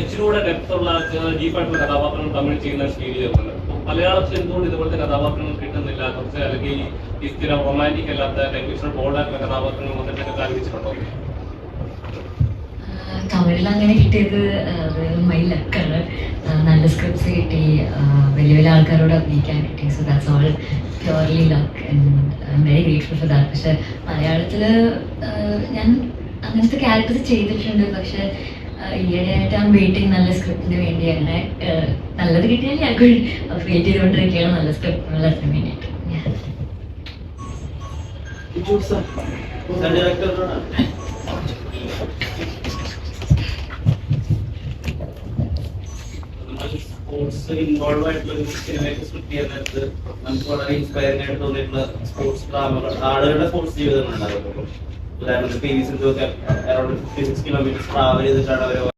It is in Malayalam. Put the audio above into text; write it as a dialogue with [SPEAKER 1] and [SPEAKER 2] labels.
[SPEAKER 1] ഇച്ചിരി കൂടെ ഡെപ്ത് ഉള്ള ഡീപ്പായിട്ടുള്ള കഥാപാത്രങ്ങൾ തമിഴ് ചെയ്യുന്ന ഫീൽ അപ്പൊ മലയാളത്തിൽ എന്തുകൊണ്ട് ഇതുപോലത്തെ കഥാപാത്രങ്ങൾ കിട്ടുന്നില്ല? കുറച്ച് അല്ലെങ്കിൽ ഈ സ്ഥിരം റൊമാന്റിക് അല്ലാത്ത ടെലിവിഷൻ ബോൾഡായിട്ടുള്ള കഥാപാത്രങ്ങൾ വന്നിട്ടൊക്കെ
[SPEAKER 2] ആലോചിച്ചിട്ടുണ്ടോ തമിഴിൽ അങ്ങനെ കിട്ടിയത് മൈ ലക്കാണ് നല്ല സ്ക്രിപ്റ്റ്സ് കിട്ടി. വലിയ വലിയ ആൾക്കാരോട് അഭിനയിക്കാൻ കിട്ടി. So that's all purely luck and very grateful for that പക്ഷെ മലയാളത്തിൽ ഞാൻ അങ്ങനത്തെ ക്യാരക്ടർ ചെയ്തിട്ടുണ്ട്. പക്ഷെ ഈയിടെയായിട്ട് ഞാൻ വെയിറ്റിംഗ് നല്ല സ്ക്രിപ്റ്റിന് വേണ്ടി ആ, നല്ലത് കിട്ടിയാൽ ഞാൻ വെയിറ്റ് ചെയ്തുകൊണ്ടിരിക്കുകയാണ്. നല്ല സ്ക്രിപ്റ്റിന് വേണ്ടിയിട്ട് Yeah.
[SPEAKER 3] സ്പോർട്സ് ഇൻവോൾവ് ആയിട്ടുള്ള സിനിമയൊക്കെ സ്ക്രിപ്റ്റ് ചെയ്യാൻ നേരത്ത് നമുക്ക് വളരെ ഇൻസ്പയറിംഗ് ആയിട്ട് തോന്നിയിട്ടുള്ള സ്പോർട്സ് ഡ്രാമകൾ ആളുകളുടെ സ്പോർട്സ് ജീവിതം ഉണ്ടാകും ഉദാഹരണത്തിന് പി വി സിന്ധു ഒക്കെ around fifty six kilometre travel ചെയ്തിട്ടാണ് അവർ